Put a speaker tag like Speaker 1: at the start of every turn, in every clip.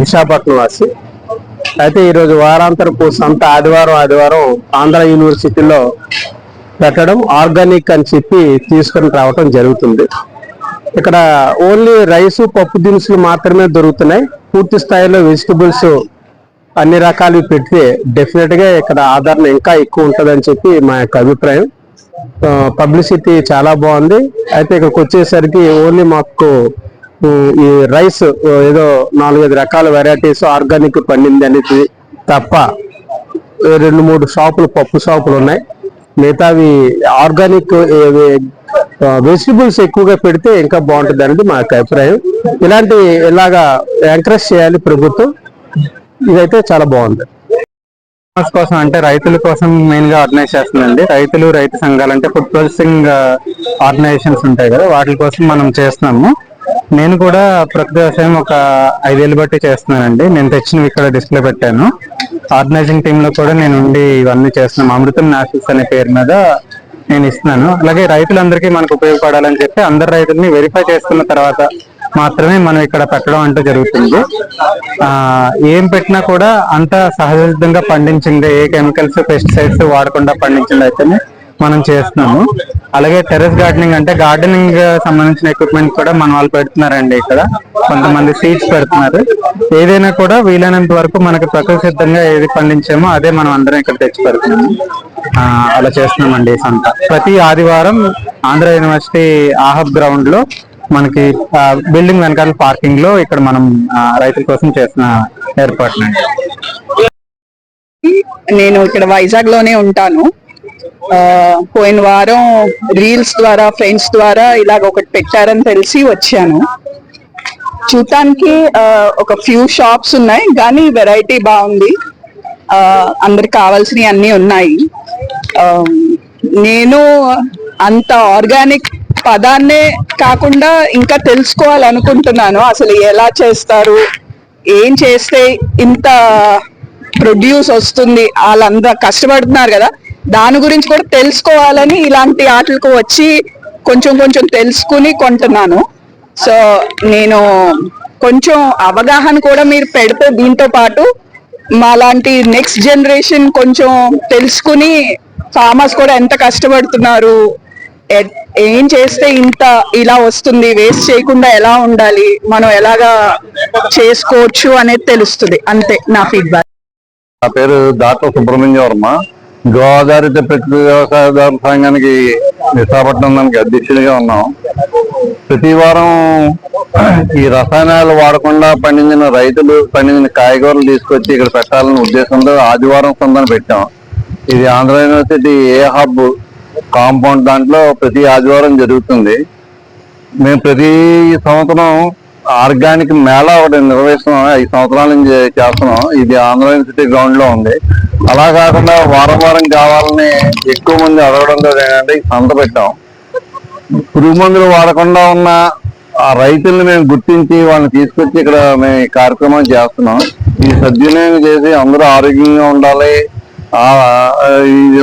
Speaker 1: విశాఖపట్నం వాసి. అయితే ఈరోజు వారాంతరపు సంత ఆదివారం ఆదివారం ఆంధ్ర యూనివర్సిటీలో పెట్టడం ఆర్గానిక్ అని చెప్పి తీసుకొని రావటం జరుగుతుంది. ఇక్కడ ఓన్లీ రైసు పప్పు దినుసులు మాత్రమే దొరుకుతున్నాయి. పూర్తి స్థాయిలో వెజిటబుల్స్ అన్ని రకాలు పెడితే డెఫినెట్గా ఇక్కడ ఆదరణ ఇంకా ఎక్కువ ఉంటుందని చెప్పి మా యొక్క అభిప్రాయం. పబ్లిసిటీ చాలా బాగుంది. అయితే ఇక్కడికి వచ్చేసరికి ఓన్లీ మాకు ఈ రైస్ ఏదో నాలుగైదు రకాల వెరైటీస్ ఆర్గానిక్ పండింది అనేది తప్ప రెండు మూడు షాపులు పప్పు షాపులు ఉన్నాయి. మిగతావి ఆర్గానిక్ వెజిటబుల్స్ ఎక్కువగా పెడితే ఇంకా బాగుంటుంది అనేది మా అభిప్రాయం. ఇలాంటి ఇలాగా ఎంకరేజ్ చేయాలి ప్రభుత్వం? ఇదైతే చాలా బాగుంది.
Speaker 2: ఫార్మర్స్ కోసం అంటే రైతుల కోసం మెయిన్గా ఆర్గనైజ్ చేస్తుందండి. రైతులు రైతు సంఘాలు అంటే ఫుడ్ ప్రాసెసింగ్ ఆర్గనైజేషన్స్ ఉంటాయి కదా వాటి కోసం మనం చేస్తున్నాము. నేను కూడా ప్రకృతి వ్యవసాయం ఒక ఐదేళ్ళు బట్టి చేస్తున్నానండి. నేను తెచ్చినవి ఇక్కడ డిస్ప్లే పెట్టాను. ఆర్గనైజింగ్ టీమ్లో కూడా నేను ఉండి ఇవన్నీ చేస్తున్నాను. అమృతం నాసిస్ అనే పేరు మీద నేను ఇస్తున్నాను. అలాగే రైతులందరికీ మనకు ఉపయోగపడాలని చెప్పి అందరు రైతుల్ని వెరిఫై చేసుకున్న తర్వాత మాత్రమే మనం ఇక్కడ పెట్టడం అంటూ జరుగుతుంది. ఆ ఏం పెట్టినా కూడా అంత సహజసిద్ధంగా పండించింది ఏ కెమికల్స్ పెస్టిసైడ్స్ వాడకుండా పండించింది అయితేనే మనం చేస్తున్నాము. అలాగే టెరెస్ గార్డెనింగ్ అంటే గార్డెనింగ్ సంబంధించిన ఎక్విప్మెంట్ కూడా మన వాళ్ళు పెడుతున్నారండి ఇక్కడ. కొంతమంది సీడ్స్ పెడుతున్నారు. ఏదైనా కూడా వీలైనంత వరకు మనకు ప్రకృతి సిద్ధంగా ఏది పండించామో అదే మనం అందరం ఇక్కడ తెచ్చి పెడుతున్నాము అలా చేస్తున్నామండి సంత. ప్రతి ఆదివారం ఆంధ్ర యూనివర్సిటీ ఆహబ్ గ్రౌండ్లో మనకి బిల్డింగ్ వెనకాల పార్కింగ్లో ఇక్కడ మనం రైతుల కోసం చేసిన ఏర్పాట్లండి
Speaker 3: నేను ఇక్కడ వైజాగ్లోనే ఉంటాను. పోయిన వారం రీల్స్ ద్వారా ఫ్రెండ్స్ ద్వారా ఇలాగ ఒకటి పెట్టారని తెలిసి వచ్చాను. చూడటానికి ఆ, ఒక ఫ్యూ షాప్స్ ఉన్నాయి కానీ వెరైటీ బాగుంది. ఆ, అందరికి కావాల్సినవి అన్నీ ఉన్నాయి. ఆ, నేను అంత ఆర్గానిక్ పదాన్నే కాకుండా ఇంకా తెలుసుకోవాలనుకుంటున్నాను. అసలు ఎలా చేస్తారు? ఏం చేస్తే ఇంత ప్రొడ్యూస్ వస్తుంది? వాళ్ళందరూ కష్టపడుతున్నారు కదా. దాని గురించి కూడా తెలుసుకోవాలని ఇలాంటి ఆటలకు వచ్చి కొంచెం కొంచెం తెలుసుకుని కొంటున్నాను. సో నేను కొంచెం అవగాహన కూడా మీరు పెడితే దీంతో పాటు మాలాంటి నెక్స్ట్ జనరేషన్ కొంచెం తెలుసుకుని ఫార్మర్స్ కూడా ఎంత కష్టపడుతున్నారు ఏం చేస్తే ఇంత ఇలా వస్తుంది వేస్ట్ చేయకుండా ఎలా ఉండాలి మనం ఎలాగా చేసుకోవచ్చు అనేది తెలుస్తుంది. అంతే నా ఫీడ్బ్యాక్.
Speaker 4: నా పేరు దాట సుబ్రహ్మణ్య వర్మ. గోదావరిత ప్రకృతి వ్యవసాయదారుల సంఘానికి విశాఖపట్నం దానికి అధ్యక్షుడిగా ఉన్నాం. ప్రతి వారం ఈ రసాయనాలు వాడకుండా పండించిన రైతులు పండించిన కాయగూరలు తీసుకొచ్చి ఇక్కడ పెట్టాలనే ఉద్దేశంతో ఆదివారం సందని పెట్టాం. ఇది Andhra university A hub compound దాంట్లో ప్రతి ఆదివారం జరుగుతుంది. మేము ప్రతి సంవత్సరం ఆర్గానిక్ మేళా ఒకటి నిర్వహిస్తున్నాం. ఐదు సంవత్సరాల నుంచి చేస్తున్నాం. ఇది ఆంధ్ర యూనివర్సిటీ గ్రౌండ్లో ఉంది. అలా కాకుండా వారం వారం కావాలని ఎక్కువ మంది అడగడంతో ఏంటంటే సంత పెట్టాం. పురుగు మందులు వాడకుండా ఉన్న ఆ రైతుల్ని మేము గుర్తించి వాళ్ళని తీసుకొచ్చి ఇక్కడ మేము ఈ కార్యక్రమం చేస్తున్నాం. ఈ సద్వినియోగం చేసి అందరూ ఆరోగ్యంగా ఉండాలి. ఇది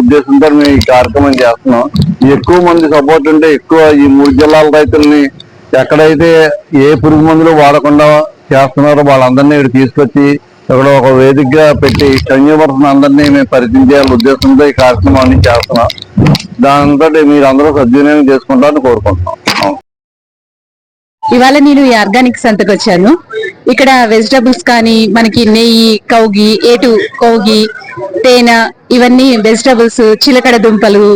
Speaker 4: ఉద్దేశంతో మేము ఈ కార్యక్రమం చేస్తున్నాం. ఎక్కువ మంది సపోర్ట్ ఉంటే ఎక్కువ ఈ మూడు జిల్లాల రైతుల్ని ఎక్కడైతే ఏ పురుగు మందులు వాడకుండా చేస్తున్నారో వాళ్ళందరినీ ఇక్కడ తీసుకొచ్చి ఇక్కడ ఒక వేదికగా పెట్టి కన్యూమర్స్ అందరినీ మేము పరిచయం చేయాలి ఉద్దేశంతో ఈ కార్యక్రమాన్ని చేస్తున్నాం. దాంతో మీరు అందరూ సద్వినియోగం చేసుకుంటారని కోరుకుంటున్నాం.
Speaker 5: ఇవాళ నేను ఈ ఆర్గానిక్ సంతకు వచ్చాను. ఇక్కడ వెజిటబుల్స్ కానీ మనకి నెయ్యి కౌగి ఏటు కౌగి తేనె ఇవన్నీ వెజిటబుల్స్ చిలకడ దుంపలు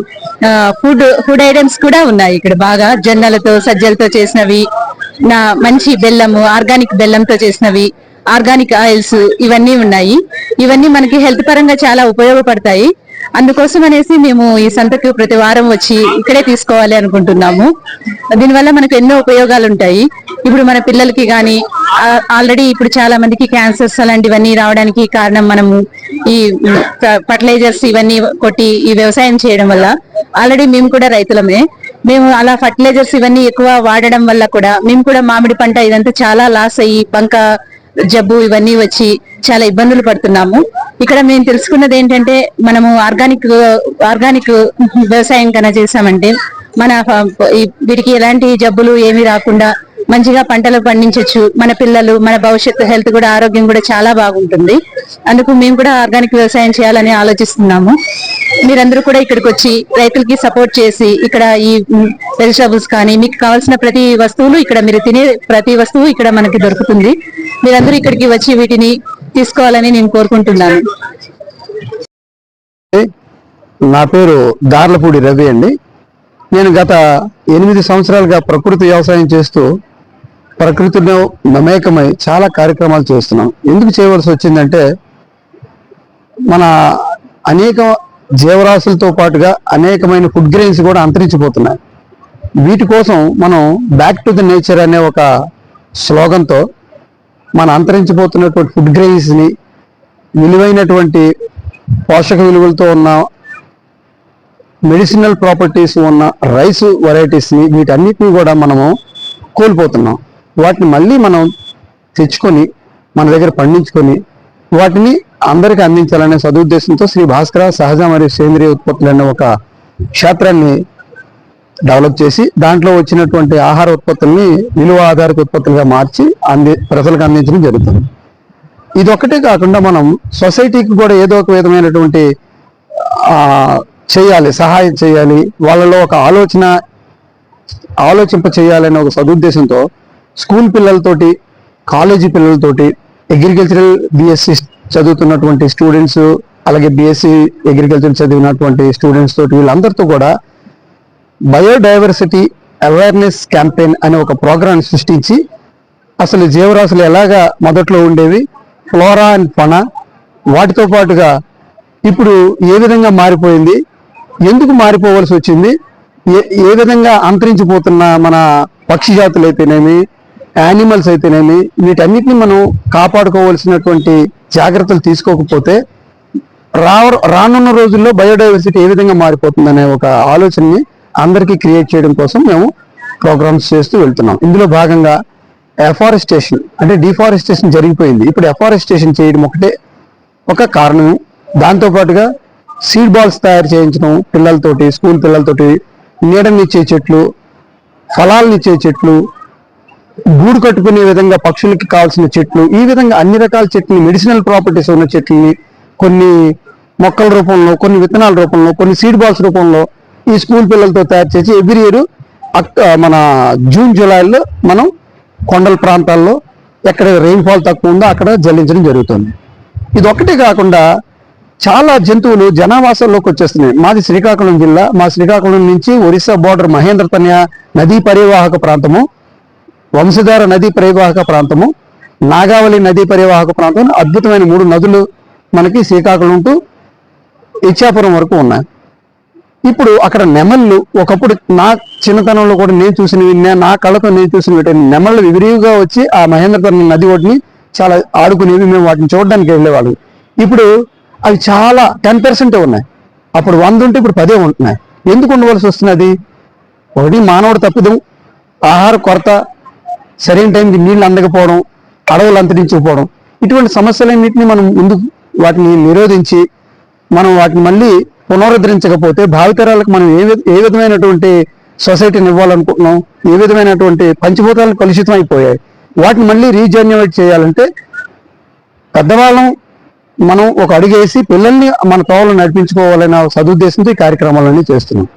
Speaker 5: ఫుడ్ ఫుడ్ ఐటమ్స్ కూడా ఉన్నాయి ఇక్కడ బాగా. జొన్నలతో సజ్జలతో చేసినవి నా మంచి బెల్లము ఆర్గానిక్ బెల్లంతో చేసినవి. ఆర్గానిక్ ఆయిల్స్ ఇవన్నీ ఉన్నాయి. ఇవన్నీ మనకి హెల్త్ పరంగా చాలా ఉపయోగపడతాయి. అందుకోసం అనేసి మేము ఈ సంతకు ప్రతి వారం వచ్చి ఇక్కడే తీసుకోవాలి అనుకుంటున్నాము. దీనివల్ల మనకు ఎన్నో ఉపయోగాలు ఉంటాయి. ఇప్పుడు మన పిల్లలకి కానీ ఆల్రెడీ ఇప్పుడు చాలా మందికి క్యాన్సర్స్ అలాంటివన్నీ రావడానికి కారణం మనము ఈ ఫర్టిలైజర్స్ ఇవన్నీ కొట్టి ఈ వ్యవసాయం చేయడం వల్ల. ఆల్రెడీ మేము కూడా రైతులమే. మేము అలా ఫర్టిలైజర్స్ ఇవన్నీ ఎక్కువ వాడడం వల్ల కూడా మేము కూడా మామిడి పంట ఇదంతా చాలా లాస్ అయ్యి బంక జబ్బు ఇవన్నీ వచ్చి చాలా ఇబ్బందులు పడుతున్నాము. ఇక్కడ మేము తెలుసుకున్నది ఏంటంటే మనము ఆర్గానిక్ ఆర్గానిక్ వ్యవసాయం కన్నా చేసామంటే మన వీటికి ఎలాంటి జబ్బులు ఏమీ రాకుండా మంచిగా పంటలు పండించవచ్చు మన పిల్లలు మన భవిష్యత్తు హెల్త్ కూడా ఆరోగ్యం కూడా చాలా బాగుంటుంది. అందుకు మేము కూడా ఆర్గానిక్ వ్యవసాయం చేయాలని ఆలోచిస్తున్నాము. మీరందరూ కూడా ఇక్కడికి వచ్చి రైతులకి సపోర్ట్ చేసి ఇక్కడ ఈ వెజిటబుల్స్ కానీ మీకు కావాల్సిన ప్రతి వస్తువులు ఇక్కడ మీరు తినే ప్రతి వస్తువు ఇక్కడ మనకి దొరుకుతుంది. మీరందరూ ఇక్కడికి వచ్చి వీటిని తీసుకోవాలని నేను కోరుకుంటున్నాను.
Speaker 1: నా పేరు దార్లపూడి రవి అండి. నేను గత ఎనిమిది సంవత్సరాలుగా ప్రకృతి వ్యవసాయం చేస్తూ ప్రకృతిలో మమేకమై చాలా కార్యక్రమాలు చేస్తున్నాం. ఎందుకు చేయవలసి వచ్చిందంటే మన అనేక జీవరాశులతో పాటుగా అనేకమైన ఫుడ్ గ్రెయిన్స్ కూడా అంతరించిపోతున్నాయి. వీటి కోసం మనం బ్యాక్ టు ది నేచర్ అనే ఒక స్లోగన్తో మన అంతరించిపోతున్నటువంటి ఫుడ్ గ్రెయిన్స్ని విలువైనటువంటి పోషక విలువలతో ఉన్న మెడిసినల్ ప్రాపర్టీస్ ఉన్న రైస్ వెరైటీస్ని వీటన్నిటిని కూడా మనము కోల్పోతున్నాం. వాటిని మళ్ళీ మనం తెచ్చుకొని మన దగ్గర పండించుకొని వాటిని అందరికీ అందించాలనే సదుద్దేశంతో శ్రీ భాస్కర సహజ మరియు సేంద్రియ ఉత్పత్తులు అనే ఒక క్షేత్రాన్ని డెవలప్ చేసి దాంట్లో వచ్చినటువంటి ఆహార ఉత్పత్తుల్ని విలువ ఆధారిత ఉత్పత్తులుగా మార్చి అంది ప్రజలకు అందించడం జరుగుతుంది. ఇది ఒక్కటే కాకుండా మనం సొసైటీకి కూడా ఏదో ఒక విధమైనటువంటి చేయాలి సహాయం చేయాలి వాళ్ళలో ఒక ఆలోచన ఆలోచింప చేయాలనే ఒక సదుద్దేశంతో స్కూల్ పిల్లలతోటి కాలేజీ పిల్లలతోటి అగ్రికల్చరల్ బిఎస్సి చదువుతున్నటువంటి స్టూడెంట్స్ అలాగే బిఎస్సి అగ్రికల్చర్ చదివినటువంటి స్టూడెంట్స్ తోటి వీళ్ళందరితో కూడా బయోడైవర్సిటీ అవేర్నెస్ క్యాంపెయిన్ అనే ఒక ప్రోగ్రాం సృష్టించి అసలు జీవరాశులు ఎలాగా మొదట్లో ఉండేవి ఫ్లోరా అండ్ ఫనా వాటితో పాటుగా ఇప్పుడు ఏ విధంగా మారిపోయింది ఎందుకు మారిపోవలసి వచ్చింది ఏ ఏ విధంగా అంతరించిపోతున్న మన పక్షి జాతులు అయితేనేమి యానిమల్స్ అయితేనేమి వీటన్నిటిని మనం కాపాడుకోవాల్సినటువంటి జాగ్రత్తలు తీసుకోకపోతే రా రానున్న రోజుల్లో బయోడైవర్సిటీ ఏ విధంగా మారిపోతుందనే ఒక ఆలోచనని అందరికీ క్రియేట్ చేయడం కోసం మేము ప్రోగ్రామ్స్ చేస్తూ వెళ్తున్నాం. ఇందులో భాగంగా ఎఫారెస్టేషన్ అంటే డిఫారెస్టేషన్ జరిగిపోయింది. ఇప్పుడు ఎఫారెస్టేషన్ చేయడం ఒకటే ఒక కారణం దాంతో పాటుగా సీడ్ బాల్స్ తయారు చేయించడం పిల్లలతోటి స్కూల్ పిల్లలతోటి నీడనిచ్చే చెట్లు ఫలాలనిచ్చే చెట్లు గూడు కట్టుకునే విధంగా పక్షులకి కావాల్సిన చెట్లు ఈ విధంగా అన్ని రకాల చెట్లు మెడిసినల్ ప్రాపర్టీస్ ఉన్న చెట్లని కొన్ని మొక్కల రూపంలో కొన్ని విత్తనాల రూపంలో కొన్ని సీడ్ బాల్స్ రూపంలో ఈ స్కూల్ పిల్లలతో తయారు చేసి ఎవ్రీ ఇయర్ మన జూన్ జూలైలో మనం కొండల ప్రాంతాల్లో ఎక్కడ రెయిన్ఫాల్ తక్కువ ఉందో అక్కడ జల్లించడం జరుగుతుంది. ఇది ఒక్కటే కాకుండా చాలా జంతువులు జనావాసంలోకి వచ్చేస్తున్నాయి. మాది శ్రీకాకుళం జిల్లా. మా శ్రీకాకుళం నుంచి ఒరిస్సా బోర్డర్ మహేంద్ర తన్య నదీ పరివాహక ప్రాంతము. వంశధార నదీ పరివాహక ప్రాంతము నాగావళి నదీ పరివాహక ప్రాంతం అద్భుతమైన మూడు నదులు మనకి శ్రీకాకుళం టు ఇచ్చాపురం వరకు ఉన్నాయి. ఇప్పుడు అక్కడ నెమళ్ళు ఒకప్పుడు నా చిన్నతనంలో కూడా నేను చూసినవి నా కళ్ళతో నేను చూసిన నెమళ్ళు విరివిగా వచ్చి ఆ మహేంద్రతరం నది ఒడ్డుని చాలా ఆడుకునేవి మేము వాటిని చూడడానికి వెళ్ళేవాళ్ళం. ఇప్పుడు అవి చాలా టెన్ పర్సెంటే ఉన్నాయి. అప్పుడు వంద ఉంటే ఇప్పుడు పదే ఉంటున్నాయి. ఎందుకు ఉండవలసి వస్తున్నది? ఒకటి మానవుడు తప్పిదం ఆహార కొరత సరైన టైంకి నీళ్ళు అందకపోవడం అడవులు అంతరించకపోవడం ఇటువంటి సమస్యలన్నింటినీ మనం ముందు వాటిని నిరోధించి మనం వాటిని మళ్ళీ పునరుద్ధరించకపోతే భావితరాలకు మనం ఏ ఏ విధమైనటువంటి సొసైటీని ఇవ్వాలనుకుంటున్నాం ఏ విధమైనటువంటి పంచభూతాలు కలుషితం అయిపోయాయి వాటిని మళ్ళీ రీజన్యువేట్ చేయాలంటే పెద్దవాళ్ళం మనం ఒక అడుగేసి పిల్లల్ని మన తోవలు నడిపించుకోవాలనే సదుద్దేశంతో ఈ కార్యక్రమాలన్నీ చేస్తున్నాం.